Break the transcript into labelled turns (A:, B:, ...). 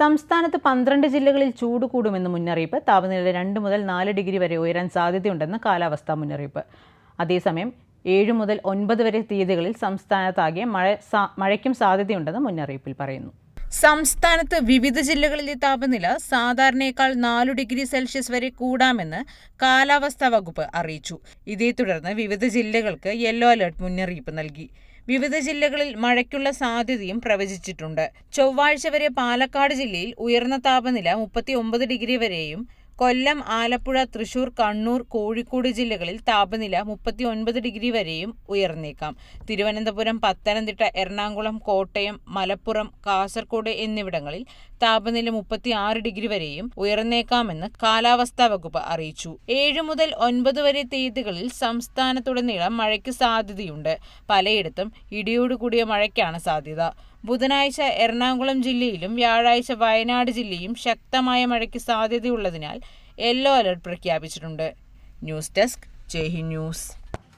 A: സംസ്ഥാനത്ത് പന്ത്രണ്ട് ജില്ലകളിൽ ചൂട് കൂടുമെന്ന് മുന്നറിയിപ്പ് താപനില രണ്ട് മുതൽ നാല് ഡിഗ്രി വരെ ഉയരാൻ സാധ്യതയുണ്ടെന്ന് കാലാവസ്ഥാ മുന്നറിയിപ്പ് അതേസമയം ഏഴ് മുതൽ ഒൻപത് വരെ തീയതികളിൽ സംസ്ഥാനത്താകെ മഴ മഴയ്ക്കും സാധ്യതയുണ്ടെന്ന് മുന്നറിയിപ്പിൽ പറയുന്നു
B: സംസ്ഥാനത്ത് വിവിധ ജില്ലകളിലെ താപനില സാധാരണയേക്കാൾ നാലു ഡിഗ്രി സെൽഷ്യസ് വരെ കൂടാമെന്ന് കാലാവസ്ഥാ വകുപ്പ് അറിയിച്ചു ഇതേ തുടർന്ന് വിവിധ ജില്ലകൾക്ക് യെല്ലോ അലർട്ട് മുന്നറിയിപ്പ് നൽകി വിവിധ ജില്ലകളിൽ മഴയ്ക്കുള്ള സാധ്യതയും പ്രവചിച്ചിട്ടുണ്ട് ചൊവ്വാഴ്ച വരെ പാലക്കാട് ജില്ലയിൽ ഉയർന്ന താപനില മുപ്പത്തി ഡിഗ്രി വരെയും കൊല്ലം ആലപ്പുഴ തൃശൂർ കണ്ണൂർ കോഴിക്കോട് ജില്ലകളിൽ താപനില മുപ്പത്തി ഒൻപത് ഡിഗ്രി വരെയും ഉയർന്നേക്കാം തിരുവനന്തപുരം പത്തനംതിട്ട എറണാകുളം കോട്ടയം മലപ്പുറം കാസർഗോഡ് എന്നിവിടങ്ങളിൽ താപനില മുപ്പത്തി ആറ് ഡിഗ്രി വരെയും ഉയർന്നേക്കാമെന്ന് കാലാവസ്ഥാ വകുപ്പ് അറിയിച്ചു ഏഴ് മുതൽ ഒൻപത് വരെ തീയതികളിൽ സംസ്ഥാനത്തുടനീളം മഴയ്ക്ക് സാധ്യതയുണ്ട് പലയിടത്തും ഇടിയോടുകൂടിയ മഴയ്ക്കാണ് സാധ്യത ബുധനാഴ്ച എറണാകുളം ജില്ലയിലും വ്യാഴാഴ്ച വയനാട് ജില്ലയും ശക്തമായ മഴയ്ക്ക് സാധ്യതയുള്ളതിനാൽ യെല്ലോ അലർട്ട് പ്രഖ്യാപിച്ചിട്ടുണ്ട് ന്യൂസ് ഡെസ്ക് ജയ്ഹി ന്യൂസ്